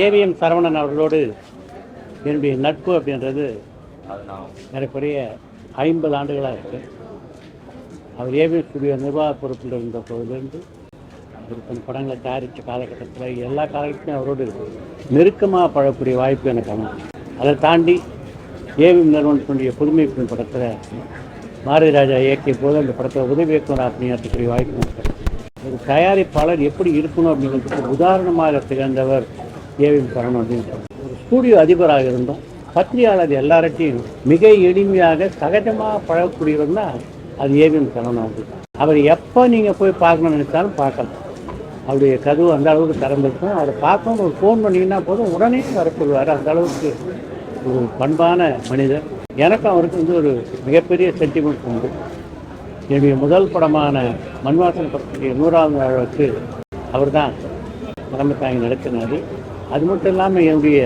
AVM Saravanan அவர்களோடு என்னுடைய நட்பு அப்படின்றது எனக்குரிய ஐம்பது ஆண்டுகளாக இருக்குது அவர் ஏவிஎம் ஸ்டுடியோ நிர்வாக பொறுப்பில் இருந்த போதிலிருந்து அவர் தன் படங்களை தயாரித்த காலகட்டத்தில் எல்லா காலகட்டத்திலும் அவரோடு நெருக்கமாக பழக்கூடிய வாய்ப்பு எனக்கு அமையும் அதை தாண்டி ஏவிஎம் நிறுவனத்தினுடைய புதுமைப்பின் படத்தில் பாரதி ராஜா இயக்கிய போது அந்த படத்தை உதவி இயக்குனர் பணியாற்றக்கூடிய வாய்ப்பு ஒரு தயாரிப்பாளர் எப்படி இருக்கணும் அப்படிங்கிறதுக்கு உதாரணமாக திகழ்ந்தவர் ஏவிஎம் சரவணன் அப்படின்னு ஒரு ஸ்டூடியோ அதிபராக இருந்தோம். பத்திரிகையாளர் எல்லார்ட்டையும் மிக எளிமையாக சகஜமாக பழகக்கூடியவர் தான் அது ஏவிஎம் சரவணன் அவர்கள் அவர் எப்போ நீங்கள் போய் பார்க்கணும்னு நினைச்சாலும் பார்க்கலாம். அவருடைய கதவு அந்த அளவுக்கு திறந்துருக்கும். அவரை பார்க்கணும் ஒரு ஃபோன் பண்ணிங்கன்னா போதும். உடனே வரப்படுவார் அந்த அளவுக்கு ஒரு பண்பான மனிதர். எனக்கும் அவருக்கு வந்து ஒரு மிகப்பெரிய சென்டிமெண்ட் உண்டு. என்னுடைய முதல் படமான மண்வாசன் படத்துடைய நூறாவது நாளுக்கு அவர் தான் தலைமை தாங்கி நடத்தினார். அது மட்டும் இல்லாமல் என்னுடைய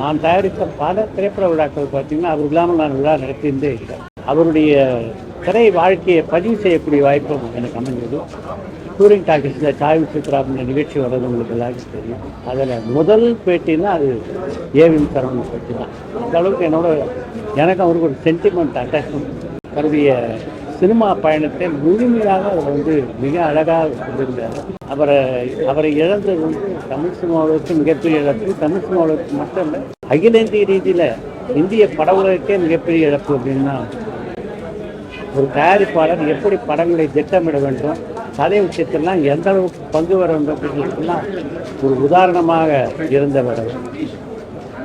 நான் தயாரித்த பல திரைப்பட விழாக்கள் பார்த்தீங்கன்னா அவர் இல்லாமல் நான் விழா நடத்தியிருந்தே இல்லை. அவருடைய திரை வாழ்க்கையை பதிவு செய்யக்கூடிய வாய்ப்பும் எனக்கு அமைஞ்சது. டூரிங் டாக்கீஸில் சாய் சித்ரா நிகழ்ச்சி வர்றது உங்களுக்கு எல்லாருக்கும் தெரியும். அதில் முதல் பேட்டின்னா அது ஏவிஎம் சரவணன் பேட்டி தான். அந்த அளவுக்கு என்னோட எனக்கு அவருக்கு ஒரு சென்டிமெண்ட் அட்டாச்மெண்ட் அவருடைய சினிமா பயணத்தை முழுமையாக அவர் வந்து மிக அழகாக கொண்டிருந்தார். அவரை அவரை இழந்தது வந்து தமிழ் சினிமாவுக்கு மிகப்பெரிய இழப்பு. தமிழ் சினிமாவுக்கு மட்டும் இல்லை அகில இந்திய ரீதியில் இந்திய பட உலகக்கே மிகப்பெரிய இழப்பு அப்படின்னா ஒரு தயாரிப்பாளர் எப்படி படங்களை திட்டமிட வேண்டும் கதை விஷயத்திலாம் எந்த அளவுக்கு பங்கு வர வேண்டும் அப்படிங்கிறதுலாம் ஒரு உதாரணமாக இருந்தவர்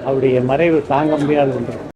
அவருடைய மறைவு தாங்க முடியாத ஒன்று.